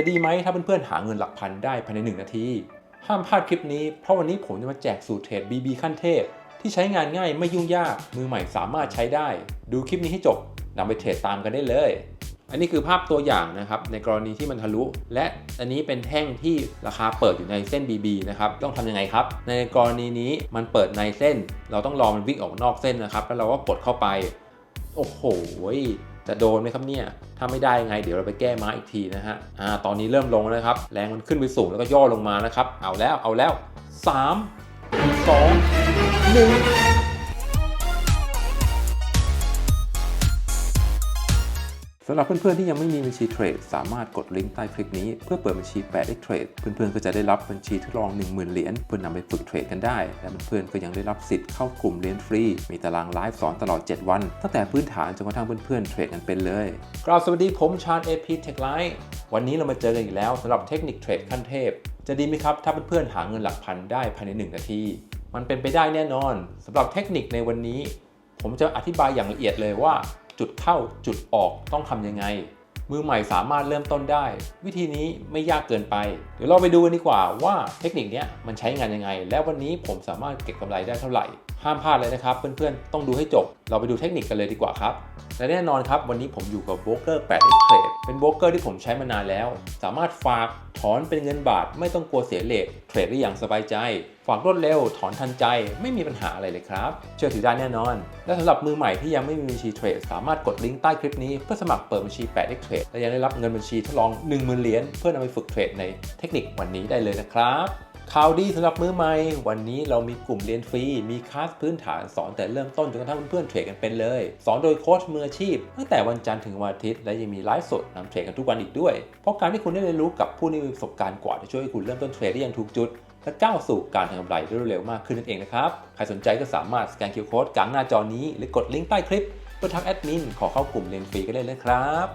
จะดีไหมถ้าเพื่อนๆหาเงินหลักพันได้ภายใน 1 นาที ห้ามพลาดคลิปนี้เพราะวันนี้ผมจะมาแจกสูตรเทรด BB ขั้นเทพ ที่ใช้งานง่ายไม่ยุ่งยาก มือใหม่สามารถใช้ได้ ดูคลิปนี้ให้จบนำไปเทรดตามกันได้เลย อันนี้คือภาพตัวอย่างนะครับในกรณีที่มันทะลุ และอันนี้เป็นแท่งที่ราคาเปิดอยู่ในเส้น BB นะครับต้องทำยังไงครับ ในกรณีนี้มันเปิดในเส้น เราต้องรอมันวิ่งออกนอกเส้นนะครับแล้วเราก็กดเข้าไป โอ้โห จะโดนไหมครับเนี่ย ถ้าไม่ได้ไงเดี๋ยวเราไปแก้ม้าอีกทีนะฮะ อ่า ตอนนี้เริ่มลงแล้วนะครับ แรงมันขึ้นไปสูงแล้วก็ย่อลงมานะครับ เอาแล้ว เอาแล้ว 3 2 1 สำหรับเพื่อนๆที่ยังไม่มีบัญชีเทรดสามารถกดลิงก์ใต้คลิปนี้เพื่อเปิดบัญชี 8x Trade เพื่อนๆก็จะได้รับบัญชีทดลอง 10,000 เหรียญเพื่อนำไปฝึกเทรดกันได้ และเพื่อนๆก็ยังได้รับสิทธิ์เข้ากลุ่มเรียนฟรี มีตารางไลฟ์สอนตลอด 7 วัน ตั้งแต่พื้นฐานจนกระทั่งเพื่อนๆเทรดกันเป็นเลยกราบสวัสดีผมชาญ AP Tech Line วันนี้เรามาเจอกันอีกแล้วสำหรับเทคนิคเทรดขั้นเทพ จะดีไหมครับถ้าเพื่อนๆหาเงินหลักพันได้ภายใน 1 นาที มันเป็นไปได้แน่นอนสำหรับเทคนิคในวันนี้ ผมจะอธิบายอย่างละเอียดเลยว่า จุดเข้าจุดออกต้องทำยังไง มือใหม่สามารถเริ่มต้นได้ วิธีนี้ไม่ยากเกินไป เดี๋ยวเราไปดูกันดีกว่าว่าเทคนิคนี้มันใช้งานยังไง และวันนี้ผมสามารถเก็บกำไรได้เท่าไหร่ ห้ามพลาดเลยนะครับ เพื่อนๆ ต้องดูให้จบ เราไปดูเทคนิคกันเลยดีกว่าครับ และแน่นอนครับ วันนี้ผมอยู่กับโบรกเกอร์8 x Trade เป็นโบรกเกอร์ที่ผมใช้มานานแล้ว สามารถฝากถอนเป็นเงินบาท ไม่ต้องกลัวเสียเลทเทรดได้อย่างสบายใจ ฝากรวดเร็ว ถอนทันใจ ไม่มีปัญหาอะไรเลยครับ เชื่อถือได้แน่นอน และสำหรับมือใหม่ที่ยังไม่มีบัญชีเทรดสามารถกดลิงก์ใต้คลิปนี้เพื่อสมัครเปิดบัญชี 8x Trade และยังได้รับเงินบัญชีทดลอง 10,000เหรียญเพื่อนำไปฝึกเทรดในเทคนิควันนี้ได้เลยนะครับ ข่าวดีสำหรับมือใหม่ วันนี้เรามีกลุ่มเรียนฟรี มีคลาสพื้นฐานสอนแต่เริ่มต้นจนกระทั่งเพื่อนๆเทรดกันเป็นเลย สอนโดยโค้ชมืออาชีพ ตั้งแต่วันจันทร์ถึงวันอาทิตย์ และยังมีไลฟ์สดนำเทรดกันทุกวันอีกด้วย เพราะการที่คุณได้เรียนรู้กับผู้ที่มีประสบการณ์กว่าจะช่วยให้คุณเริ่มต้นเทรดได้อย่างถูกจุด และก้าวสู่การทำกำไรได้รวดเร็วมากขึ้นนั่นเองนะครับ ใครสนใจก็สามารถสแกนคิวโค้ดกลางหน้าจอนี้ หรือกดลิงก์ใต้คลิปเพื่อทักแอดมินขอเข้ากลุ่มเรียนฟรีก็ได้เลยครับ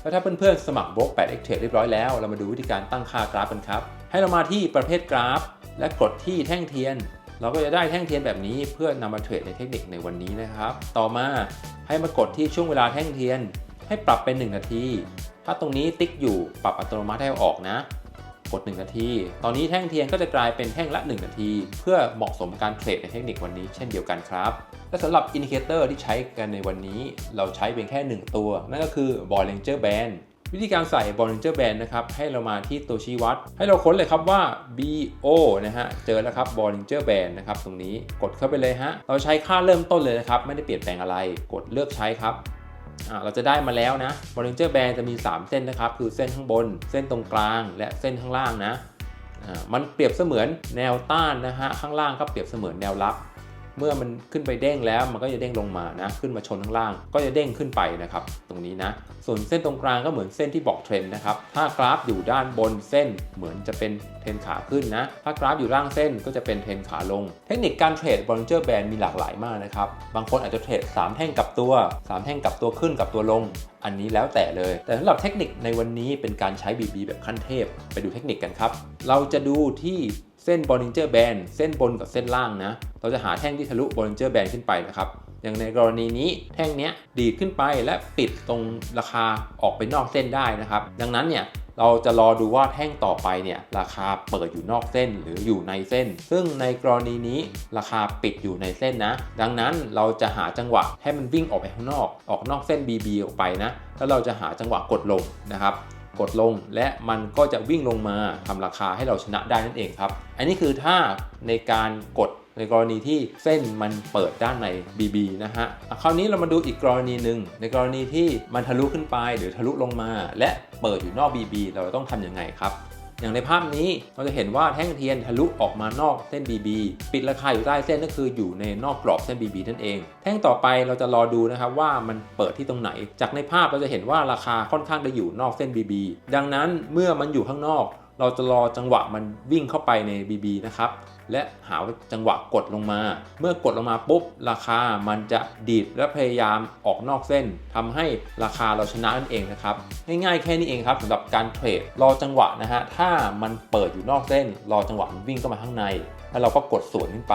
แล้วถ้าเพื่อนๆสมัครบล็อก8 x t r a d e เรียบร้อยแล้ว เรามาดูวิธีการตั้งค่ากราฟกันครับ ให้เรามาที่ประเภทกราฟ และกดที่แท่งเทียน เราก็จะได้แท่งเทียนแบบนี้เพื่อนำมาเทรดในเทคนิคในวันนี้นะครับ ต่อมาให้มากดที่ช่วงเวลาแท่งเทียน ให้ปรับเป็น 1 นาที ถ้าตรงนี้ติ๊กอยู่ปรับอัตโนมัติให้เอาออกนะ กด 1 นาที ตอนนี้แท่งเทียนก็จะกลายเป็นแท่งละ 1 นาที เพื่อเหมาะสมการเทรดในเทคนิควันนี้เช่นเดียวกันครับ และสำหรับอินดิเคเตอร์ที่ใช้กันในวันนี้ เราใช้เพียงแค่ 1 ตัว นั่นก็คือ Bollinger Band วิธีการใส่ Bollinger Band นะครับ ให้เรามาที่ตัวชี้วัด ให้เราค้นเลยครับว่า BO นะฮะ เจอแล้วครับ Bollinger Band นะครับ ตรงนี้กดเข้าไปเลยฮะ เราใช้ค่าเริ่มต้นเลยนะครับ ไม่ได้เปลี่ยนแปลงอะไร กดเลือกใช้ครับ เราจะได้มาแล้วนะ Bollinger Band จะมี 3 เส้นนะครับ คือเส้นข้างบน เส้นตรงกลาง และเส้นข้างล่างนะมันเปรียบเสมือนแนวต้านนะฮะข้างล่างก็เปรียบเสมือนแนวรับ เมื่อมันขึ้นไปเด้งแล้วมันก็จะเด้งลงมานะ ขึ้นมาชนข้างล่าง ก็จะเด้งขึ้นไปนะครับ ตรงนี้นะ ส่วนเส้นตรงกลางก็เหมือนเส้นที่บอกเทรนนะครับ ถ้ากราฟอยู่ด้านบนเส้นเหมือนจะเป็นเทรนขาขึ้นนะ ถ้ากราฟอยู่ล่างเส้นก็จะเป็นเทรนขาลง เทคนิคการเทรด Bollinger Band มีหลากหลายมากนะครับ บางคนอาจจะเทรด3แท่งกลับตัว 3 แท่งกลับตัวขึ้นกับตัวลง อันนี้แล้วแต่เลย แต่สำหรับเทคนิคในวันนี้เป็นการใช้ BB แบบขั้นเทพ ไปดูเทคนิคกันครับ เราจะดูที่ ส้น Bollinger Band เส้นบนกับเส้นล่างนะ เราจะหาแท่งที่ทะลุ Bollinger Band ขึ้นไปนะครับ อย่างในกรณีนี้แท่งนี้ดีดขึ้นไปและปิดตรงราคาออกไปนอกเส้นได้นะครับ ดังนั้นเนี่ยเราจะรอดูว่าแท่งต่อไปเนี่ยราคาเปิดอยู่นอกเส้นหรืออยู่ในเส้น ซึ่งในกรณีนี้ราคาปิดอยู่ในเส้นนะ ดังนั้นเราจะหาจังหวะให้มันวิ่งออกไปข้างนอก ออกนอกเส้น BB ออกไปนะ แล้วเราจะหาจังหวะกดลงนะครับ กดลง และมันก็จะวิ่งลงมาทำราคาให้เราชนะได้นั่นเองครับ อันนี้คือถ้าในการกดในกรณีที่เส้นมันเปิดด้านใน BB นะฮะอะคราวนี้เรามาดูอีกกรณีหนึ่งในกรณีที่มันทะลุขึ้นไปหรือทะลุลงมา และเปิดอยู่นอก BB เราต้องทำยังไงครับ อย่างในภาพนี้เราจะเห็นว่าแท่งเทียนทะลุออกมานอกเส้น BB ปิดราคาอยู่ใต้เส้นก็คืออยู่ในนอกกรอบเส้น BB นั่นเอง แท่งต่อไปเราจะรอดูนะครับว่ามันเปิดที่ตรงไหน จากในภาพเราจะเห็นว่าราคาค่อนข้างจะอยู่นอกเส้น BB ดังนั้นเมื่อมันอยู่ข้างนอก เราจะรอจังหวะมันวิ่งเข้าไปใน BB นะครับ และหาจังหวะกดลงมา เมื่อกดลงมาปุ๊บ ราคามันจะดีดและพยายามออกนอกเส้นทำให้ราคาเราชนะนั่นเองนะครับง่ายๆแค่นี้เองครับสำหรับการเทรดรอจังหวะนะฮะถ้ามันเปิดอยู่นอกเส้น รอจังหวะมันวิ่งเข้ามาข้างใน แล้วเราก็กดสวนขึ้นไป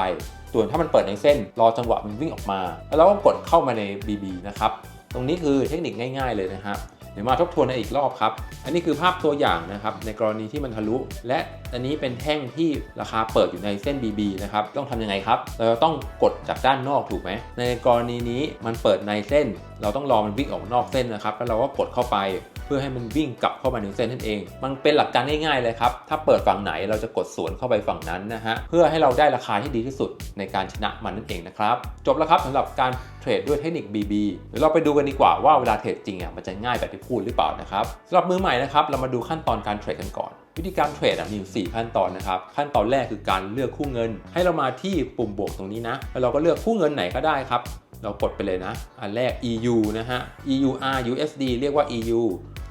ส่วนถ้ามันเปิดในเส้น รอจังหวะมันวิ่งออกมา แล้วเราก็กดเข้ามาใน BB นะครับตรงนี้คือเทคนิคง่าย ๆเลยนะครับ เดี๋ยวมาทบทวนในอีกรอบครับ อันนี้คือภาพตัวอย่างนะครับในกรณีที่มันทะลุ และอันนี้เป็นแท่งที่ราคาเปิดอยู่ในเส้น BB นะครับ ต้องทำยังไงครับ เราจะต้องกดจากด้านนอกถูกไหม ในกรณีนี้มันเปิดในเส้นเราต้องรอมันวิ่งออกนอกเส้นนะครับ แล้วเราก็กดเข้าไปเพื่อให้มันวิ่งกลับเข้ามาในเส้นนั่นเอง มันเป็นหลักการง่ายๆเลยครับ ถ้าเปิดฝั่งไหนเราจะกดสวนเข้าไปฝั่งนั้นนะฮะ เพื่อให้เราได้ราคาที่ดีที่สุดในการชนะมันนั่นเองนะครับ จบแล้วครับสำหรับการเทรดด้วยเทคนิค BB เดี๋ยวเราไปดูกันดีกว่าว่าเวลาเทรดจริงอะมันจะง่ายแบบที่พูดหรือเปล่านะครับสำหรับมือใหม่นะครับเรามาดูขั้นตอนการเทรดกันก่อนวิธีการเทรดมีอยู่ 4 ขั้นตอนนะครับ ขั้นตอนแรกคือการเลือกคู่เงิน ให้เรามาที่ปุ่มบวกตรงนี้นะ แล้วเราก็เลือกคู่เงินไหนก็ได้ครับ เรากดไปเลยนะ อันแรก EU นะฮะ EUR USD เรียกว่า EU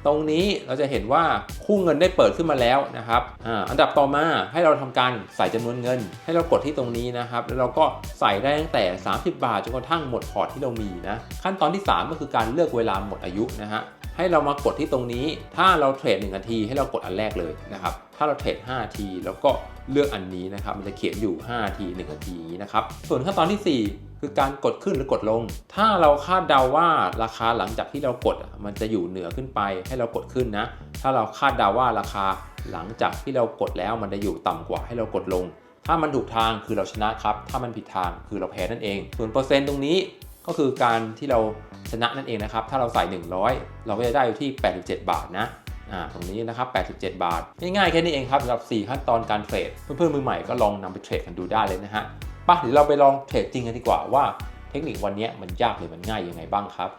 ตรงนี้เราจะเห็นว่าคู่เงินได้เปิดขึ้นมาแล้วนะครับออันดับต่อมาให้เราทำการใส่จำนวนเงิน ให้เรากดที่ตรงนี้นะครับ แล้วเราก็ใส่ได้ตั้งแต่ 30 บาทจนกระทั่งหมดพอร์ตที่เรามีนะ ขั้นตอนที่ 3 ก็คือการเลือกเวลาหมดอายุนะฮะ ให้เรามากดที่ตรงนี้ ถ้าเราเทรด1นาทีให้เรากดอันแรกเลยนะครับ ถ้าเราเทรด5นาทีแล้วก็เลือกอันนี้นะครับ มันจะเขียนอยู่5นาที1นาทีอย่างนี้นะครับ ส่วนขั้นตอนที่ 4 คือการกดขึ้นหรือกดลง ถ้าเราคาดเดาว่าราคาหลังจากที่เรากดมันจะอยู่เหนือขึ้นไปให้เรากดขึ้นนะ ถ้าเราคาดเดาว่าราคาหลังจากที่เรากดแล้วมันจะอยู่ต่ำกว่าให้เรากดลง ถ้ามันถูกทางคือเราชนะครับ ถ้ามันผิดทางคือเราแพ้นั่นเอง ส่วนเปอร์เซ็นต์ตรงนี้ ก็คือการที่เราชนะนั่นเองนะครับ ถ้าเราใส่ 100 เราก็จะได้อยู่ที่ 87 บาทนะอ่าตรงนี้นะครับ 87 บาท ง่ายๆแค่นี้เองครับสำหรับ 4 ขั้นตอนการเทรด เพื่อนๆมือใหม่ก็ลองนำไปเทรดกันดูได้เลยนะฮะไป่ะเดี๋ยวเราไปลองเทรดจริงกันดีกว่าว่าเทคนิควันนี้มันยากหรือมันง่ายยังไงบ้างครับ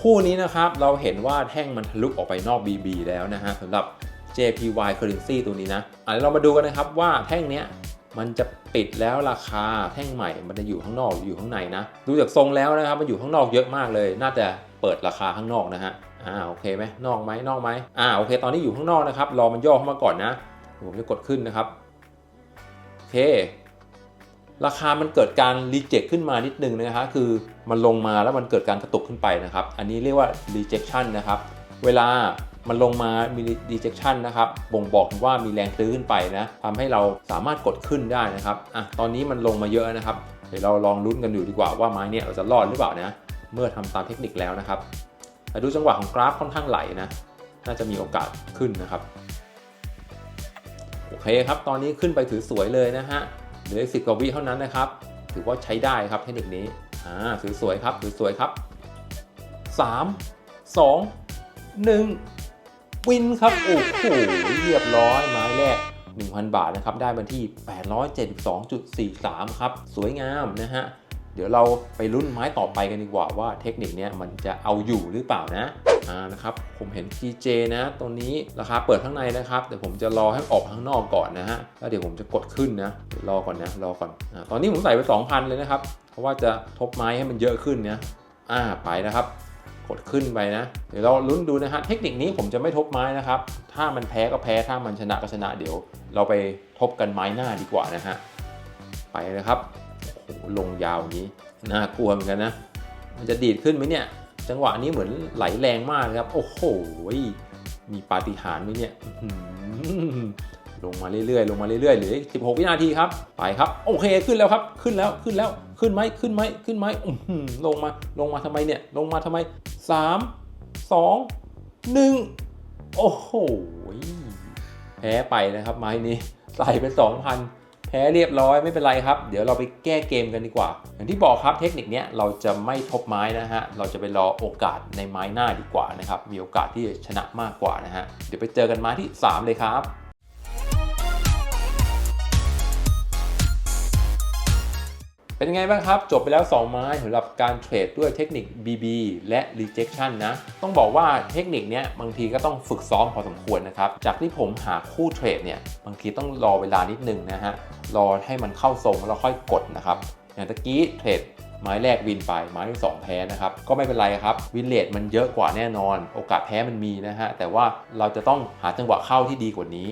คู่นี้นะครับเราเห็นว่าแท่งมันทะลุออกไปนอก BB แล้วนะฮะสำหรับ JPY Currency ตัวนี้นะอะเรามาดูกันนะครับว่าแท่งเนี้ย มันจะปิดแล้วราคาแท่งใหม่ มันจะอยู่ข้างนอกหรืออยู่ข้างในนะ ดูจากทรงแล้วนะครับมันอยู่ข้างนอกเยอะมากเลย น่าจะเปิดราคาข้างนอกนะฮะอ่าโอเคไหมนอกไหมนอกไหมอ่าโอเค ตอนนี้อยู่ข้างนอกนะครับรอมันย่อเข้ามาก่อนนะผมจะกดขึ้นนะครับโอเค ราคามันเกิดการรีเจ็คขึ้นมานิดนึงนะฮะคือมันลงมาแล้วมันเกิดการกระตุกขึ้นไปนะครับ อันนี้เรียกว่า rejection นะครับ เวลามันลงมามี rejection นะครับบ่งบอกว่ามีแรงซื้อขึ้นไปนะทำให้เราสามารถกดขึ้นได้นะครับอะตอนนี้มันลงมาเยอะนะครับ เดี๋ยวเราลองลุ้นกันดูดีกว่าว่าไม้เนี่ยเราจะรอดหรือเปล่านะ เมื่อทำตามเทคนิคแล้วนะครับดูจังหวะของกราฟค่อนข้างไหลนะ น่าจะมีโอกาสขึ้นนะครับ โอเคครับ ตอนนี้ขึ้นไปถือสวยเลยนะฮะ เหลือสิบกว่าวิเท่านั้นนะครับ ถือว่าใช้ได้ครับเทคนิคนี้ อ่า ถือสวยครับ ถือสวยครับ 3 2 1วินครับ โอ้โหเรียบร้อยไม้แรก 1,000 บาทนะครับ ได้มาที่ 872.43 ครับ สวยงามนะฮะ เดี๋ยวเราไปลุ้นไม้ต่อไปกันดีกว่าว่าเทคนิคเนี้ยมันจะเอาอยู่หรือเปล่านะอ่านะครับ ผมเห็น GJ นะตรงนี้ราคาเปิดข้างในนะครับ เดี๋ยวผมจะรอให้ออกข้างนอกก่อนนะฮะ แล้วเดี๋ยวผมจะกดขึ้นนะรอก่อนนะ รอก่อนอ่าตอนนี้ผมใส่ไป 2,000 เลยนะครับ เพราะว่าจะทบไม้ให้มันเยอะขึ้นนะอ่าไปนะครับ กดขึ้นไปนะ เดี๋ยวเราลุ้นดูนะฮะ เทคนิคนี้ผมจะไม่ทบไม้นะครับ ถ้ามันแพ้ก็แพ้ ถ้ามันชนะก็ชนะ เดี๋ยว เราไปทบกันไม้หน้าดีกว่านะฮะ ไปนะครับ โอ้โห ลงยาวนี้ น่ากลัวเหมือนกันนะ มันจะดีดขึ้นไหมเนี่ย จังหวะนี้เหมือนไหลแรงมากครับ โอ้โห มีปาฏิหาริย์ไหมเนี่ย ลงมาเรื่อยๆ ลงมาเรื่อยๆ เหลืออีก16 วินาทีครับ ไปครับ โอเค ขึ้นแล้วครับ ขึ้นแล้ว ขึ้นแล้ว ขึ้นไหมขึ้นไหมขึ้นไหมลงมา ลงมาทำไมเนี่ย ลงมาทำไม 3 2 1 โอ้โห แพ้ไปนะครับไม้นี้ ใส่ไป 2,000 แพ้เรียบร้อยไม่เป็นไรครับ เดี๋ยวเราไปแก้เกมกันดีกว่า อย่างที่บอกครับเทคนิคนี้เราจะไม่ทบไม้นะฮะ เราจะไปรอโอกาสในไม้หน้าดีกว่านะครับ มีโอกาสที่จะชนะมากกว่านะฮะ เดี๋ยวไปเจอกันไม้ที่ 3 เลยครับ เป็นไงบ้างครับ จบไปแล้ว 2 ไม้สำหรับการเทรดด้วยเทคนิค BB และ rejection นะ ต้องบอกว่าเทคนิคเนี้ยบางทีก็ต้องฝึกซ้อมพอสมควรนะครับ จากที่ผมหาคู่เทรดเนี่ยบางทีต้องรอเวลานิดนึงนะฮะ รอให้มันเข้าทรงแล้วค่อยกดนะครับ อย่างตะกี้เทรดไม้แรกวินไปไม้ที่สองแพ้นะครับ ก็ไม่เป็นไรครับวินเลทมันเยอะกว่าแน่นอน โอกาสแพ้มันมีนะฮะ แต่ว่าเราจะต้องหาจังหวะเข้าที่ดีกว่านี้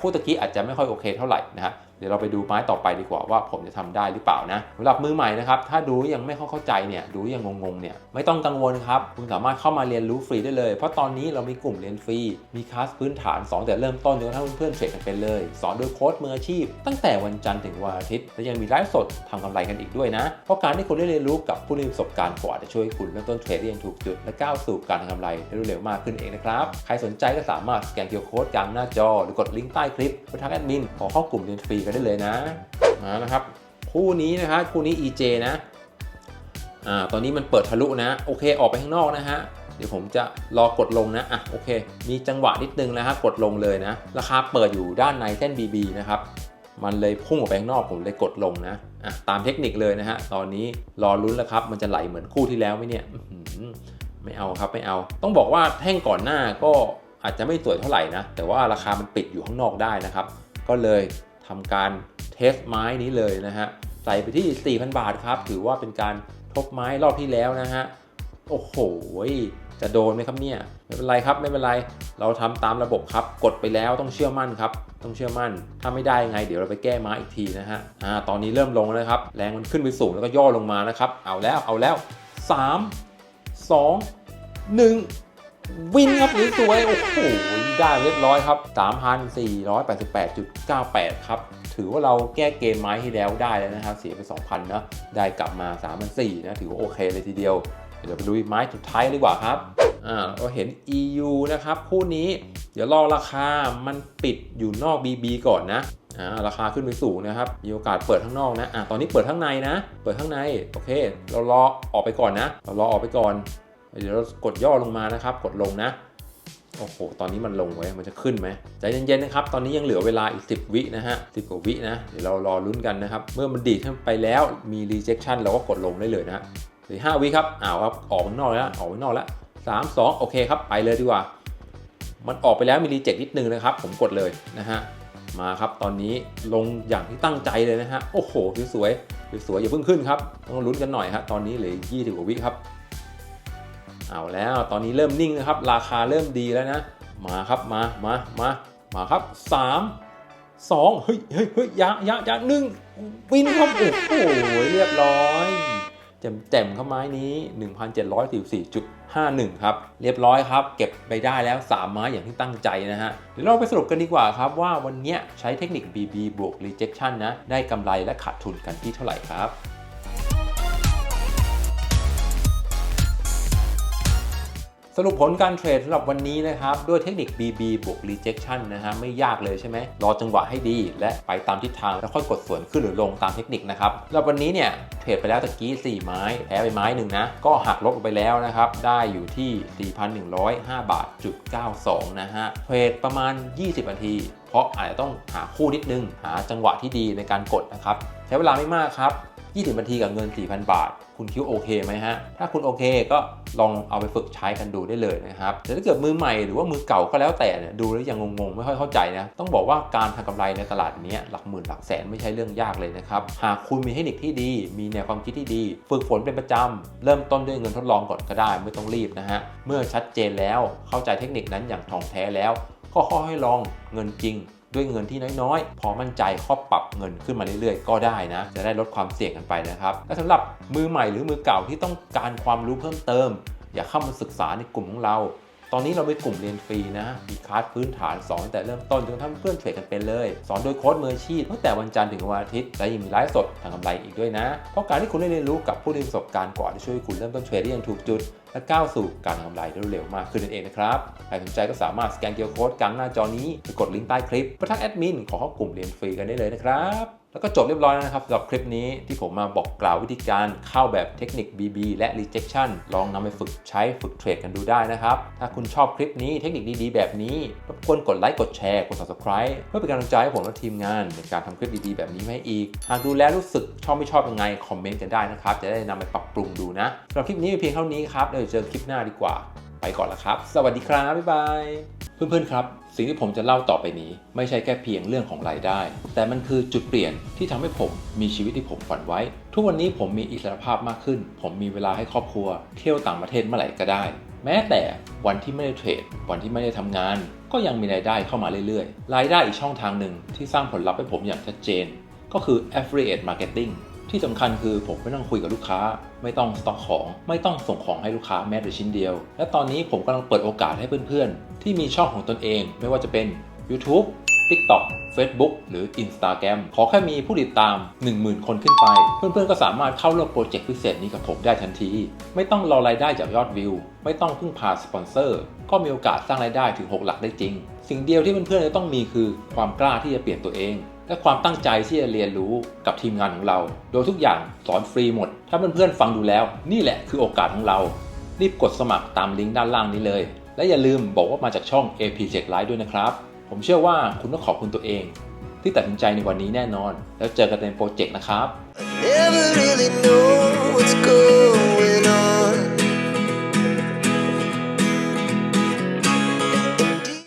คู่ตะกี้อาจจะไม่ค่อยโอเคเท่าไหร่นะฮะ เดี๋ยวเราไปดูไม้ต่อไปดีกว่าว่าผมจะทำได้หรือเปล่านะสำหรับมือใหม่นะครับ ถ้าดูยังไม่เข้าใจเนี่ยดูยังงงๆเนี่ยไม่ต้องกังวลครับ คุณสามารถเข้ามาเรียนรู้ฟรีได้เลย เพราะตอนนี้เรามีกลุ่มเรียนฟรี มีคลาสพื้นฐานสอนแต่เริ่มต้นจนกระทั่งเพื่อนเทรดกันเป็นเลย สอนโดยโค้ชมืออาชีพ ตั้งแต่วันจันทร์ถึงวันอาทิตย์และยังมีไลฟ์สดทำกำไรกันอีกด้วยนะ เพราะการที่คุณได้เรียนรู้กับผู้มีประสบการณ์กว่าจะช่วยให้คุณเริ่มต้นเทรดได้อย่างถูกจุดและก้าวสู่การทำกำไรได้รวดเร็วมากขึ้นเองนะครับใครสนใจก็สามารถสแกน QR Code กลางหน้าจอ หรือกดลิงก์ใต้คลิปไปทักแอดมินขอเข้ากลุ่มเรียนฟรีกันได้เลยนะมานะครับ คู่นี้นะครับคู่นี้ EJ นะอ่าตอนนี้มันเปิดทะลุนะ โอเคออกไปข้างนอกนะฮะเดี๋ยวผมจะรอกดลงนะ อะโอเค มีจังหวะนิดนึงนะฮะกดลงเลยนะ ราคาเปิดอยู่ด้านในเส้น BB นะครับ มันเลยพุ่งออกไปข้างนอกผมเลยกดลงนะ อะตามเทคนิคเลยนะฮะ ตอนนี้รอลุ้นแล้วครับ มันจะไหลเหมือนคู่ที่แล้วไหมเนี่ยไม่เอาครับไม่เอา ต้องบอกว่าแท่งก่อนหน้าก็อาจจะไม่สวยเท่าไหร่นะ แต่ว่าราคามันปิดอยู่ข้างนอกได้นะครับ ก็เลย ทำการเทสไม้นี้เลยนะฮะใส่ไปที่ 4,000 บาทครับ ถือว่าเป็นการทบไม้รอบที่แล้วนะฮะโอ้โหจะโดนไหมครับเนี่ยไม่เป็นไรครับไม่เป็นไร เราทำตามระบบครับ กดไปแล้วต้องเชื่อมั่นครับ ต้องเชื่อมั่น ถ้าไม่ได้ไงเดี๋ยวเราไปแก้ไม้อีกทีนะฮะอ่าตอนนี้เริ่มลงแล้วครับ แรงมันขึ้นไปสูงแล้วก็ย่อลงมานะครับ เอาแล้วเอาแล้ว 3 2 1 วินครับสวยๆโอ้โหได้เรียบร้อยครับ 3,488.98 ครับ ถือว่าเราแก้เกมไม้ที่แล้วได้แล้วนะครับ เสียไป 2,000นะได้กลับมา3,400นะ ถือว่าโอเคเลยทีเดียว เดี๋ยวไปดูไม้สุดท้ายดีกว่าครับอ่าเราเห็น EU นะครับ คู่นี้เดี๋ยวรอราคามันปิดอยู่นอก BB ก่อนนะอ่าราคาขึ้นไปสูงนะครับ มีโอกาสเปิดข้างนอกนะอ่าตอนนี้เปิดข้างในนะ เปิดข้างใน โอเค เรารอออกไปก่อนนะ เรารอออกไปก่อน เดี๋ยวเรากดย่อลงมานะครับ กดลงนะ โอ้โห ตอนนี้มันลงไว้ มันจะขึ้นไหมใจเย็นๆนะครับ ตอนนี้ยังเหลือเวลาอีก 10 วินะฮะ10กว่าวินะ เดี๋ยวเรารอลุ้นกันนะครับ เมื่อมันดีดขึ้นไปแล้ว มี rejection เราก็กดลงได้เลยนะฮะเหลือ5วิครับ อ้าวครับ ออกข้างนอกแล้ว ออกข้างนอกแล้ว3 2โอเคครับ ไปเลยดีกว่า มันออกไปแล้วมี reject นิดนึงนะครับ ผมกดเลยนะฮะ มาครับ ตอนนี้ลงอย่างที่ตั้งใจเลยนะฮะ โอ้โห สวยๆสวยอย่าเพิ่งขึ้นครับ ต้องลุ้นกันหน่อยฮะ ตอนนี้เหลือ20กว่าวิครับ เอาแล้วตอนนี้เริ่มนิ่งนะครับ ราคาเริ่มดีแล้วนะ มาครับมามามามาครับ 3 2 เฮ้ยเฮ้ยเฮ้ยยะยะยะหนึ่งวินครับโอ้โหเรียบร้อยแจ่มแจ่มเข้าไม้นี้ 1,744.51 ครับ เรียบร้อยครับ เก็บไปได้แล้ว 3 ไม้อย่างที่ตั้งใจนะฮะ เดี๋ยวเราไปสรุปกันดีกว่าครับว่าวันนี้ใช้เทคนิค BB บวก rejection นะ ได้กำไรและขาดทุนกันที่เท่าไหร่ครับ สรุปผลการเทรดสำหรับวันนี้นะครับ ด้วยเทคนิค BB บวก rejection นะฮะไม่ยากเลยใช่ไหมรอจังหวะให้ดี และไปตามทิศทางแล้วค่อยกดส่วนขึ้นหรือลงตามเทคนิคนะครับสำหรับวันนี้เนี่ยเทรดไปแล้วตะกี้ 4 ไม้แพ้ไปไม้หนึ่งนะก็หักลบไปแล้วนะครับได้อยู่ที่ 4,105 บาทจุด92นะฮะเทรดประมาณ 20นาทีเพราะอาจจะต้องหาคู่นิดนึง หาจังหวะที่ดีในการกดนะครับ ใช้เวลาไม่มากครับ 20 นาทีกับเงิน 4,000 บาท คุณคิดว่าโอเคไหมฮะ ถ้าคุณโอเคก็ลองเอาไปฝึกใช้กันดูได้เลยนะครับแต่ถ้าเกิดมือใหม่หรือว่ามือเก่าก็แล้วแต่เนี่ยดูแล้วยังงงๆ ไม่ค่อยเข้าใจนะ ต้องบอกว่าการทำกำไรในตลาดนี้หลักหมื่นหลักแสนไม่ใช่เรื่องยากเลยนะครับ หากคุณมีเทคนิคที่ดี มีแนวความคิดที่ดี ฝึกฝนเป็นประจำ เริ่มต้นด้วยเงินทดลองก่อนก็ได้ ไม่ต้องรีบนะฮะ เมื่อชัดเจนแล้วเข้าใจเทคนิคนั้นอย่างท่องแท้แล้ว ก็ค่อยๆลองเงินจริง ด้วยเงินที่น้อยๆ พอมั่นใจข้อปรับเงินขึ้นมาเรื่อยๆ ก็ได้นะ จะได้ลดความเสี่ยงกันไปนะครับ และสำหรับมือใหม่หรือมือเก่าที่ต้องการความรู้เพิ่มเติม อย่าเข้ามาศึกษาในกลุ่มของเรา ตอนนี้เรามีกลุ่มเรียนฟรีนะมีคลาสพื้นฐานสอนแต่เริ่มต้นจนทั่งเพื่อนเทรดกันเป็นเลย สอนโดยโค้ชมืออาชีพตั้งแต่วันจันทร์ถึงวันอาทิตย์ และยังมีไลฟ์สดทางกำไรอีกด้วยนะ เพราะการที่คุณได้เรียนรู้กับผู้ที่มีประสบการณ์กว่าจะช่วยให้คุณเริ่มต้นเทรดได้อย่างถูกจุด และก้าวสู่การทำกำไรได้เร็วมากขึ้นนั่นเองนะครับใครสนใจก็สามารถสแกนเกียร์โค้ดกลางหน้าจอนี้ไปกดลิงก์ใต้คลิปไปทักแอดมินขอเข้ากลุ่มเรียนฟรีกันได้เลยนะครับ แล้วก็จบเรียบร้อยแล้วนะครับสำหรับคลิปนี้ที่ผมมาบอกกล่าววิธีการเข้าแบบเทคนิค BB และ rejection ลองนำไปฝึกใช้ฝึกเทรดกันดูได้นะครับ ถ้าคุณชอบคลิปนี้เทคนิคดีๆ แบบนี้รบกวนกดไลค์กดแชร์กด subscribe เพื่อเป็นกำลังใจให้ผมและทีมงานในการทำคลิปดีๆ แบบนี้ให้อีก หากดูแล้วรู้สึกชอบไม่ชอบยังไงคอมเมนต์กันได้นะครับ จะได้นำไปปรับปรุงดูนะสำหรับคลิปนี้เพียงเท่านี้ครับเดี๋ยวเจอคลิปหน้าดีกว่า ไปก่อนละครับ สวัสดีครับ บ๊ายบาย เพื่อนๆครับ สิ่งที่ผมจะเล่าต่อไปนี้ ไม่ใช่แค่เพียงเรื่องของรายได้ แต่มันคือจุดเปลี่ยนที่ทำให้ผมมีชีวิตที่ผมฝันไว้ ทุกวันนี้ผมมีอิสรภาพมากขึ้น ผมมีเวลาให้ครอบครัว เที่ยวต่างประเทศเมื่อไหร่ก็ได้ แม้แต่วันที่ไม่ได้เทรด วันที่ไม่ได้ทำงาน ก็ยังมีรายได้เข้ามาเรื่อยๆ รายได้อีกช่องทางหนึ่งที่สร้างผลลัพธ์ให้ผมอย่างชัดเจน ก็คือ affiliate marketing ที่สำคัญคือผมไม่ต้องคุยกับลูกค้า ไม่ต้องสต็อกของ ไม่ต้องส่งของให้ลูกค้าแม้แต่ชิ้นเดียว และตอนนี้ผมกำลังเปิดโอกาสให้เพื่อนๆ ที่มีช่องของตนเอง ไม่ว่าจะเป็น YouTube TikTok Facebook หรือ Instagram ขอแค่มีผู้ติดตาม 10,000 คนขึ้นไป เพื่อนๆ ก็สามารถเข้าร่วมโปรเจกต์พิเศษนี้กับผมได้ทันที ไม่ต้องรอรายได้จากยอดวิว ไม่ต้องพึ่งพาสปอนเซอร์ ก็มีโอกาสสร้างรายได้ถึง 6 หลักได้จริง สิ่งเดียวที่เพื่อนๆ จะต้องมีคือความกล้าที่จะเปลี่ยนตัวเอง และความตั้งใจที่จะเรียนรู้กับทีมงานของเรา โดยทุกอย่างสอนฟรีหมด ถ้าเพื่อนๆฟังดูแล้ว นี่แหละคือโอกาสของเรา รีบกดสมัครตามลิงก์ด้านล่างนี้เลย และอย่าลืมบอกว่ามาจากช่อง AP Check Live ด้วยนะครับ ผมเชื่อว่าคุณต้องขอบคุณตัวเอง ที่ตัดสินใจในวันนี้แน่นอน แล้วเจอกันในโปรเจกต์นะครับ Never really know what's good